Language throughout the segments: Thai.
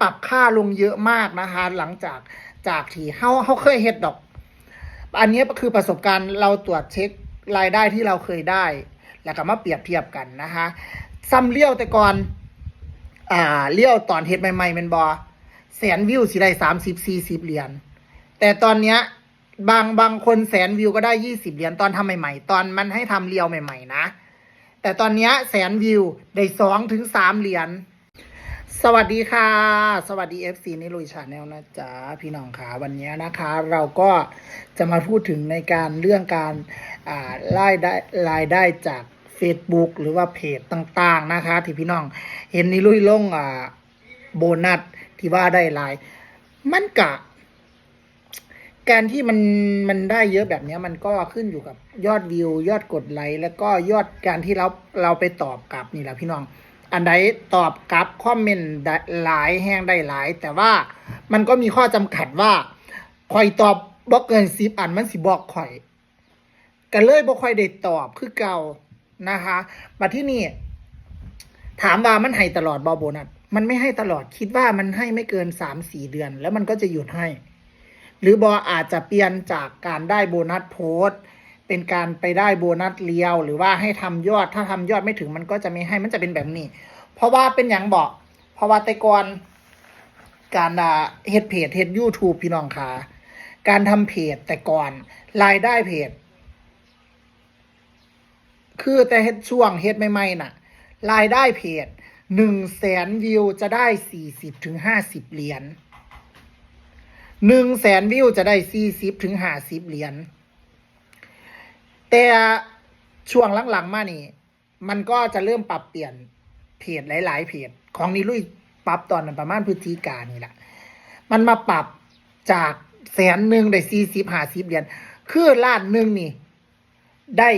ปรับค่าลงเยอะมากนะคะ หลังจากจากที่เฮาเฮาเคยเฮ็ดดอก อันนี้ก็คือประสบการณ์เราตรวจเช็ครายได้ที่เราเคยได้ แล้วก็มาเปรียบเทียบกันนะคะซ้ำเลี้ยวแต่ก่อนอ่าเลี้ยวตอนเฮ็ดใหม่ๆแมันบอแสนวิวสิได้สามสิบสี่สิบเหรียญแต่ตอนเนี้ยบางบางคนแสนวิวก็ได้ยี่สิบเหรียญตอนทำใหม่ๆ ตอนมันให้ทำเรียวใหม่ ๆ นะ แต่ตอนเนี้ยแสนวิวได้สองถึงสามเหรียญ สวัสดีค่ะ สวัสดี FC นิลุยชาแนลนะจ๊ะพี่น้องขาวันนี้นะคะ เราก็จะมาพูดถึงในการเรื่องการอ่ารายได้รายได้จาก Facebook หรือว่าเพจต่างๆนะคะ ที่พี่น้องเห็นนิลุยลงอ่าโบนัสที่ว่าได้ราย มันกะ การที่มันมันได้เยอะแบบนี้มันก็ขึ้นอยู่กับยอดวิว ยอดกดไลค์แล้วก็ยอดการที่เราเราไปตอบกลับนี่แหละพี่น้อง อันใดตอบกลับคอมเมนต์ได้หลายแห้งได้หลาย แต่ว่ามันก็มีข้อจำกัดว่าข่อยตอบบ่เกินสิบอันมันสิบอกข่อยก็เลยบ่ค่อยได้ตอบคือเก่านะคะมาที่นี่ ถามว่ามันให้ตลอดบอโบนัสมันไม่ให้ตลอดคิดว่ามันให้ไม่เกินสามสี่เดือน แล้วมันก็จะหยุดให้ หรือบออาจจะเปลี่ยนจากการได้โบนัสโพสต์ เป็นการไปได้โบนัสเลียว หรือว่าให้ทำยอด ถ้าทำยอดไม่ถึงมันก็จะไม่ให้มันจะเป็นแบบนี้ เพราะว่าเป็นอย่างบอก เพราะว่าแต่ก่อนการเฮ็ดเพจเฮ็ด YouTube พี่น้องค่ะการทำเพจแต่ก่อนรายได้เพจคือแต่เฮ็ดช่วงเฮ็ดใหม่ๆน่ะ รายได้เพจหนึ่งแสนวิวจะได้สี่สิบถึงห้าสิบเหรียญหนึ่งแสนวิวจะได้สี่สิบถึงห้าสิบเหรียญ แต่ช่วงหลังๆมานี่ มันก็จะเริ่มปรับเปลี่ยนเพจหลาย ๆ เพจของนิลุยปรับตอนประมาณพฤศจิกายนนี่แหละมันมาปรับจากแสนหนึ่งได้สี่สิบห้าสิบเหรียญคือล้านหนึ่งนี่ ได้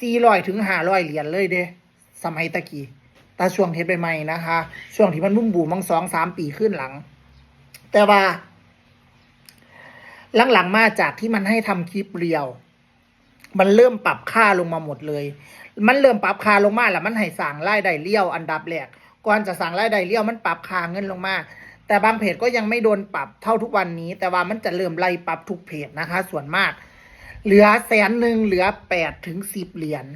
สี่ร้อยถึงห้าร้อยเหรียญเลยเด้สมัยตะกี้ตาช่วงเทปใหม่ๆนะคะ ช่วงที่มันบุ้มบูมมังสองสามปีขึ้นหลัง แต่ว่า หลังๆมาจากที่มันให้ทำคลิปเรียว มันเริ่มปรับค่าลงมาหมดเลย มันเริ่มปรับค่าลงมาแล้วมันให้สั่งรายได้เลี้ยวอันดับแรกก่อนจะสั่งรายได้เลี้ยวมันปรับค่าเงินลงมา แต่บางเพจก็ยังไม่โดนปรับเท่าทุกวันนี้ แต่ว่ามันจะเริ่มไล่ปรับทุกเพจนะคะ ส่วนมาก เหลือแสนหนึ่งเหลือแปดถึงสิบเหรียญ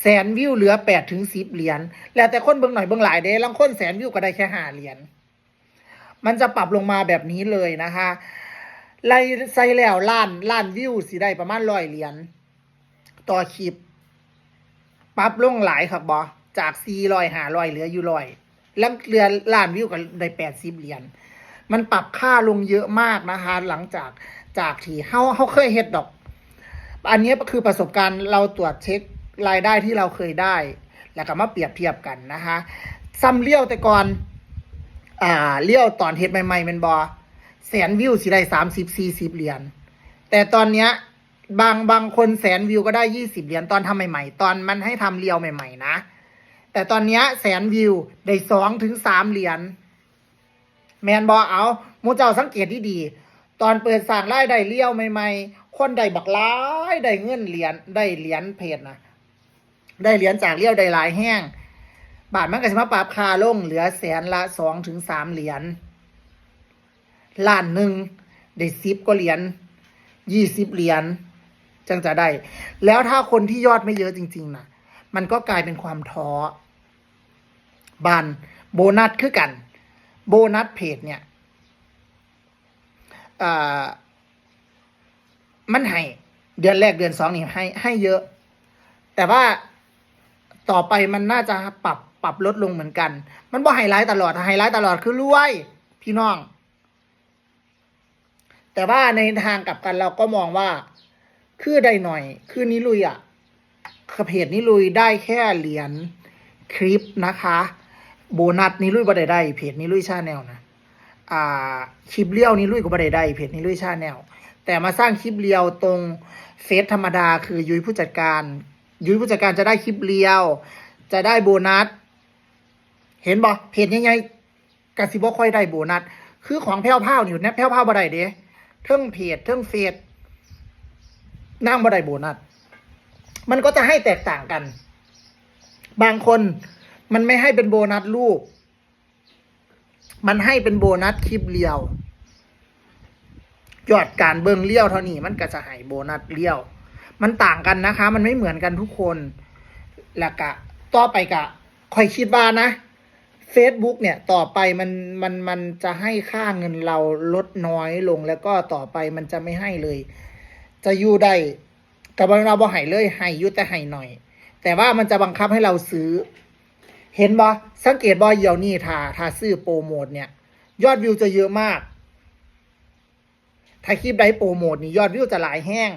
แสนวิวเหลือแปดถึงสิบเหรียญแล้วแต่คนเบิ่งหน่อยเบิ่งหลายเด้ลางคนแสนวิวก็ได้แค่ห้าเหรียญมันจะปรับลงมาแบบนี้เลยนะคะ ไล่ใส่แล้วล้านล้านวิวสิได้ประมาณร้อยเหรียญต่อคลิปปรับลงหลายครับบอจากสี่ร้อยหาร้อยเหลืออยู่ร้อยแล้วเหลือล้านวิวก็ได้แปดสิบเหรียญมันปรับค่าลงเยอะมากนะคะ หลังจากจากที่เฮาเฮาเคยเฮ็ดดอก อันนี้คือประสบการณ์เราตรวจเช็ครายได้ที่เราเคยได้ แล้วก็มาเปรียบเทียบกันนะคะซ้ำเลี้ยวแต่ก่อน อ่าเลี้ยวตอนเฮ็ดใหม่ๆแมันบอ แสนวิวสิได้สามสิบสี่สิบเหรียญแต่ตอนเนี้ยบางบางคนแสนวิวก็ได้ยี่สิบเหรียญตอนทำใหม่ๆ ตอนมันให้ทำเรียวใหม่ ๆ นะ แต่ตอนเนี้ยแสนวิวได้สองถึงสามเหรียญแมนบอเอามูเจ้าสังเกตที่ดีตอนเปิดสั่งรายได้เลี้ยวใหม่ๆ คนได้บักหลายได้เงินเหรียญได้เหรียญเพจนะได้เหรียญจากเลี้ยวได้หลายแห้ง บาทมันก็จะมาปรับคาลงเหลือแสนละสองถึงสามเหรียญ ล้านหนึ่งได้สิบก็เหรียญยี่สิบเหรียญจังจะได้ แล้วถ้าคนที่ยอดไม่เยอะจริง ๆนะมันก็กลายเป็นความท้อบานโบนัสคือกัน โบนัสเพจเนี่ยมันให้ เดือนแรกเดือนสองนี่ให้ให้เยอะ แต่ว่าต่อไปมันน่าจะปรับปรับลดลงเหมือนกัน มันบ่ไฮไลท์ตลอดถ้าไฮไลท์ตลอดคือรวย พี่น้อง แต่ว่าในทางกลับกันเราก็มองว่า คือได้หน่อย คือนิลุยอะคือเพจนิลุยได้แค่เหรียญคลิปนะคะ โบนัสนิลุยบ่ได้ได้เพจนิลุยชาแนลนะอ่าคลิปเลี้ยวนิลุยก็บ่ได้ได้เพจนิลุยชาแนลแต่มาสร้างคลิปเลี้ยวตรงเฟซธรรมดา คือยุ้ยผู้จัดการ ยุ้ยผู้จัดการจะได้คลิปเลี้ยว จะได้โบนัสเห็นบ่เพจยังไงกสิบ่ค่อยได้โบนัสคือของแพ้วพ้าวนี่อยู่นบแพ้วพ้าวบ่ได้เด้ เทิงเพจเทิงเฟซนั่งบ่ได้โบนัสมันก็จะให้แตกต่างกัน บางคนมันไม่ให้เป็นโบนัสรูป มันให้เป็นโบนัสคลิปเรียวยอดการเบิงเลี้ยวเท่านี้มันก็จะให้โบนัสเลี้ยว มันต่างกันนะคะ มันไม่เหมือนกันทุกคน แล้วก็ต่อไปกะคอยคิดว่านะ Facebook เนี่ยต่อไปมันมันมันจะให้ค่าเงินเราลดน้อยลงแล้วก็ต่อไปมันจะไม่ให้เลย จะอยู่ได้กับเราบ่ให้เลยให้ยุแต่ให้หน่อย แต่ว่ามันจะบังคับให้เราซื้อ เห็นบ่สังเกตบ่เดี๋ยวนี้ถ้าถ้าซื้อโปรโมทเนี่ย ยอดวิวจะเยอะมาก ถ้าคลิปใดโปรโมทนี่ยอดวิวจะหลายแห้ง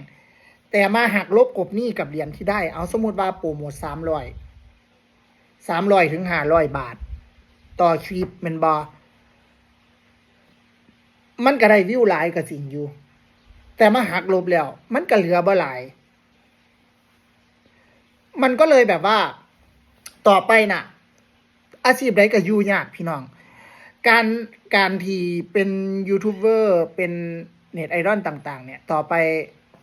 แต่มาหักลบกบหนี้กับเหรียญที่ได้ เอาสมมติว่าโปรโมทสามร้อยสามร้อยถึงห้าร้อยบาท ต่อคลิปมันบอมันก็ได้วิวหลายกับสิ่งอยู่ แต่มาหักลบแล้ว มันก็เหลือบ่หลาย มันก็เลยแบบว่า ต่อไปน่ะ อาชีพใดก็ยู่ยากพี่น้อง การการที่เป็นยูทูบเบอร์เป็นเน็ตไอดอลต่าง ๆ เนี่ย ต่อไป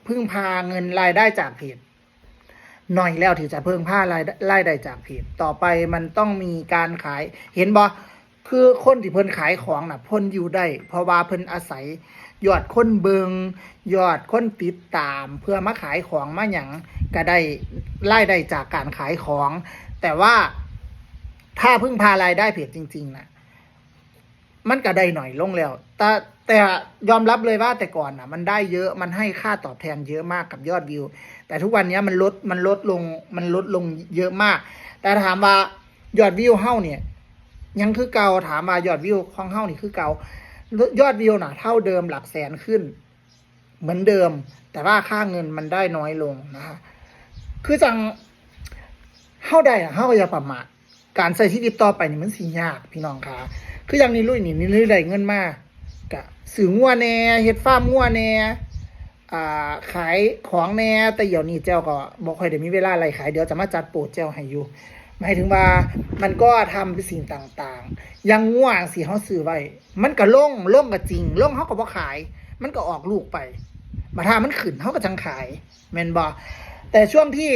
พึ่งพาเงินรายได้จากเพจ หน่อยแล้วที่จะเพิ่งพารายได้รายได้จากเพจต่อไปมันต้องมีการขายเห็นบ่คือคนที่เพิ่นขายของน่ะเพิ่นอยู่ได้ เพราะว่าเพิ่นอาศัยยอดคนเบิงยอดคนติดตาม เพื่อมาขายของมาหยังก็ได้รายได้จากการขายของ แต่ว่าถ้าพึ่งพารายได้เพจจริงๆนะ มันก็ได้หน่อยลงแล้ว แต่แต่ยอมรับเลยว่าแต่ก่อนนะมันได้เยอะมันให้ค่าตอบแทนเยอะมากกับยอดวิว แต่ทุกวันนี้มันลดมันลดลงมันลดลงเยอะมาก แต่ถามว่ายอดวิวเฮ้าเนี่ย ยังคือเก่าถามว่ายอดวิวของเฮ้านี่คือเก่ายอดวิวน่ะ เท่าเดิมหลักแสนขึ้น เหมือนเดิม แต่ว่าค่าเงินมันได้น้อยลงนะคะคือจังเฮ้าได้อะเฮ้าอย่าประมาทการใช้ชีวิตต่อไปนี่มันสิยากพี่น้องค่ะ คืออย่างนี้ลุยนี่นี่ลุยได้เงินมากะสื่องัวแหน่เฮ็ดฟาร์มงัวแหน่อ่าขายของแหน่แต่เดี๋ยวนี้เจ้าก็บ่ค่อยได้มีเวลาอะไรขายเดี๋ยวจะมาจัดโปรเจ้าให้อยู่หมายถึงว่ามันก็ทำเป็นสิ่งต่างๆอยังง่วงสิเขาซื้อไว้ มันก็ล่งล่งก็จริงล่งเขาก็บ่ขาย มันก็ออกลูกไป มาถ้ามันขึ้นเขาก็จังขายแม่นบ่แต่ช่วงที่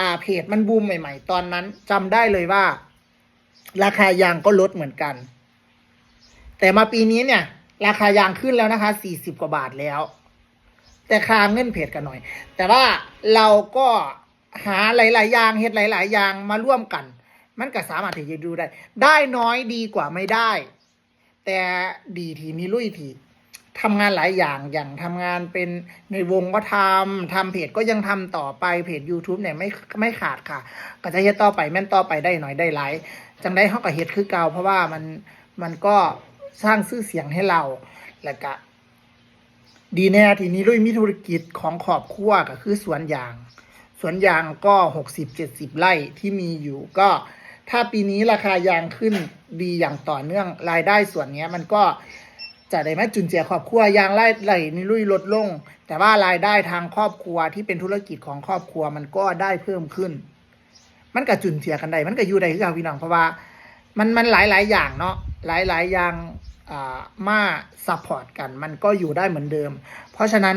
อ่าเพจมันบูมใหม่ ๆ ตอนนั้นจำได้เลยว่า ราคายางก็ลดเหมือนกัน แต่มาปีนี้เนี่ย ราคายางขึ้นแล้วนะคะสี่สิบกว่าบาทแล้ว แต่ค่าเงินเพจกันหน่อย แต่ว่าเราก็หาหลาย ๆ อย่างเฮ็ดหลาย ๆ อย่างมาร่วมกัน มันก็สามารถที่จะดูได้ ได้น้อยดีกว่าไม่ได้ แต่ดีทีนี้ลุยทีทำงานหลายอย่างอย่างทำงานเป็นในวงก็ทำทำเพจก็ยังทำต่อไปเพจ YouTube เนี่ยไม่ไม่ขาดค่ะ ก็จะเฮ็ดต่อไปแม่นต่อไปได้หน่อยได้หลายจังได้เฮาก็เฮ็ดคือเก่าเพราะว่ามันมันก็ สร้างชื่อเสียงให้เรา แล้วก็ดีแน่ทีนี้ลุยมีธุรกิจของครอบครัวก็คือสวนยาง สวนยางก็หกสิบเจ็ดสิบไร่ที่มีอยู่ก็ ถ้าปีนี้ราคายางขึ้นดีอย่างต่อเนื่องรายได้ส่วนนี้มันก็จะได้ไมจุนเจือครอบครัวยางไร่ไหลนี่ลุยลดลง แต่ว่ารายได้ทางครอบครัวที่เป็นธุรกิจของครอบครัวมันก็ได้เพิ่มขึ้น มันก็จุนเจือกันได้มันก็อยู่ได้คือเอาพี่น้องเพราะว่า มันมันหลายหลายอย่างเนาะหลายหลายอย่าง มาซัพพอร์ตกัน มันก็อยู่ได้เหมือนเดิม เพราะฉะนั้น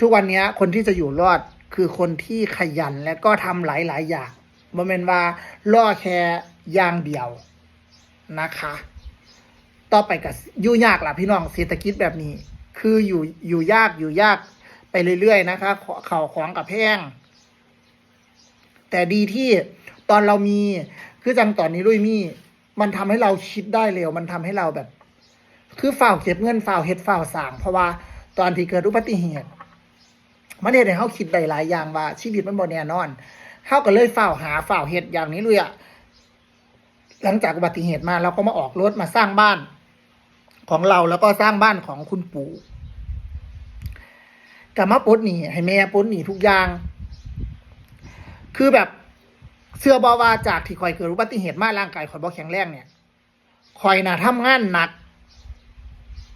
ทุกวันนี้คนที่จะอยู่รอดคือคนที่ขยันและก็ทำหลายหลาย ๆ อย่างบ่แม่นว่าล่อแค่อย่างเดียวนะคะ ต่อไปกับอยู่ยากล่ะพี่น้องเศรษฐกิจแบบนี้ คืออยู่อยู่ยากอยู่ยากไปเรื่อย ๆ นะคะเข่าของกับแพงแต่ดีที่ตอนเรามีคือจังตอนนี้ลุยมีมันทำให้เราคิดได้เร็ว มันทำให้เราแบบ คือฝ่าวเก็บเงินฝ่าวเฮ็ดฝ่าวสร้าง เพราะว่าตอนที่เกิดอุบัติเหตุมันเฮ็ดให้เฮาคิดได้หลายอย่างว่า ชีวิตมันบ่แน่นอนเฮาก็เลยฝ่าวหาฝ่าวเฮ็ดอย่างนี้เลยอะหลังจากอุบัติเหตุมาเราก็มาออกรถมาสร้างบ้านของเราแล้วก็สร้างบ้านของคุณปู่กับมาปดหนีให้แม่ปดหนีทุกอย่าง คือแบบเสื้อบอว่าจากที่คอยเกิดอุบัติเหตุมาร่างกายคอยบ่แข็งแรงเนี่ยคอยน่ะทำงานหนัก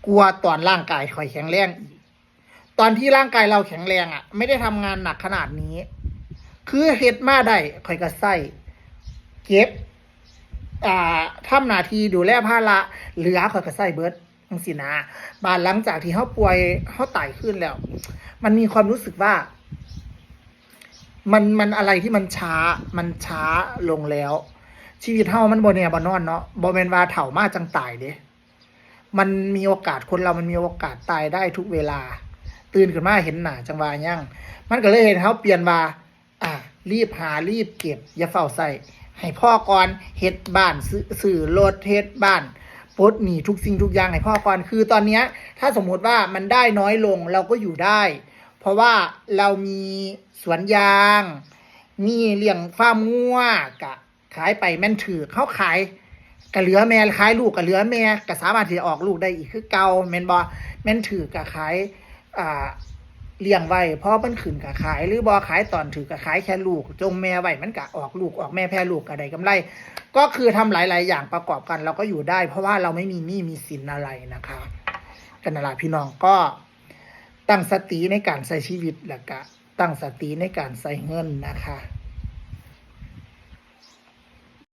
กลัวตอนร่างกายคอยแข็งแรงอีกตอนที่ร่างกายเราแข็งแรงอะ ไม่ได้ทำงานหนักขนาดนี้ คือเฮ็ดมาได้คอยก็ใส่เก็บ อ่าทำหนาทีดูแลภาระเหลือคอยก็ใส่เบิดจังซี่นะบานหลังจากที่เฮาป่วยเฮาไต่ขึ้นแล้ว มันมีความรู้สึกว่า มันมันอะไรที่มันช้า มันช้าลงแล้ว ชีวิตเฮามันบ่แน่บ่นอนเนาะบ่แม่นวาเฒ่ามาจังตายเด้ มันมีโอกาสคนเรามันมีโอกาสตายได้ทุกเวลา ตื่นขึ้นมาเห็นหนาจังวะยังมันก็เลยเห็นเขาเปลี่ยนว่าอะรีบหารีบเก็บ อย่าเฝ้าใส่ให้พ่อก่อนเฮ็ดบ้านซื้อซื้อรถเฮ็ดบ้านปลดหนีทุกสิ่งทุกอย่างให้พ่อก่อนคือตอนเนี้ย ถ้าสมมุติว่ามันได้น้อยลงเราก็อยู่ได้ เพราะว่าเรามีสวนยาง มีเลี้ยงฟาร์มงัวกะ ขายไปแม่นถือเขาขาย กะเหลือแม่ขายลูกกะเหลือแม่กะสามารถที่จะออกลูกได้อีกคือเก่าแม่นบ่แม่นถือกะขายอ่าเลี้ยงไว้พราะมันขึ้นกะขาย หรือบ่ขายตอนถือกะขายแค่ลูก จงแม่ไว้มันกะออกลูกออกแม่แพร่ลูกกะได้กำไร ก็คือทำหลาย ๆ อย่างประกอบกันเราก็อยู่ได้ เพราะว่าเราไม่มีหนี้มีสินอะไรนะคะกันละพี่น้องก็ตั้งสติในการใช้ชีวิตแล้วก็ตั้งสติในการใช้เงินนะคะ